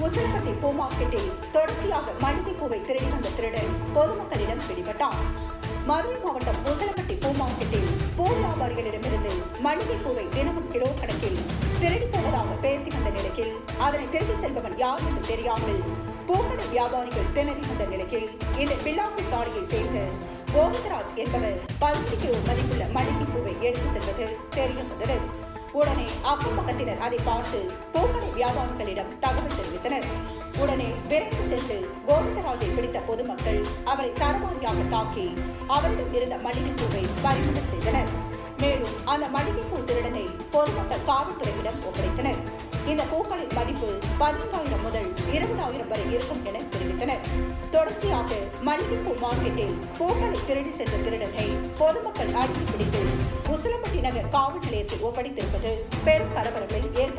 உசிலம்பட்டி பூ மார்க்கெட்டில் தொடர்ச்சியாக மல்லிகை பூவை திருடி வந்த திருடன் பொதுமக்களிடம் பிடிபட்டான். மதுரை மாவட்டம் உசிலம்பட்டி பூ மார்க்கெட்டில் பூ வியாபாரிகளிடமிருந்து மல்லிகை பூவை தினமும் கிலோ கணக்கில் திருடி போவதாக பேசி வந்த நிலையில் அதனை திருடி செல்பவன் யார் என்று தெரியாமல் பூக்கடை வியாபாரிகள் திணறி வந்த நிலையில் இந்த பில்லாக்கு சாலையை சேர்ந்த கோவிந்தராஜ் என்பவர் பதினைந்து கிலோ மதிப்புள்ள மல்லிகை பூவை எடுத்து செல்வது தெரிய வந்தது உடனே அக்கம் பக்கத்தினர் அதை பார்த்து பூக்கடை வியாபாரிகளிடம் தகவல் தெரிவித்தனர். உடனே விரைந்து சென்று கோவிந்தராஜை பிடித்த பொதுமக்கள் அவரை சரமாரியாக தாக்கி அவரிடம் இருந்த மல்லிகை பறிமுதல் செய்தனர். மேலும் அந்த மல்லிகைப்பூ திருடனை பொதுமக்கள் காவல்துறையிடம் ஒப்படைத்தனர். இந்த பூக்களின் மதிப்பு பதினைந்தாயிரம் முதல் இருபதாயிரம் வரை இருக்கும் என தெரிவித்தனர். தொடர்ச்சியாக மல்லிகைப்பூ மார்க்கெட்டில் பூக்களை திருடி சென்ற திருடனை பொதுமக்கள் அடித்து பிடித்து உசிலம்பட்டி நகர் காவல் நிலையத்தில் ஒப்படைத்திருப்பது பெரும் பரபரப்பை ஏற்படுத்தியுள்ளது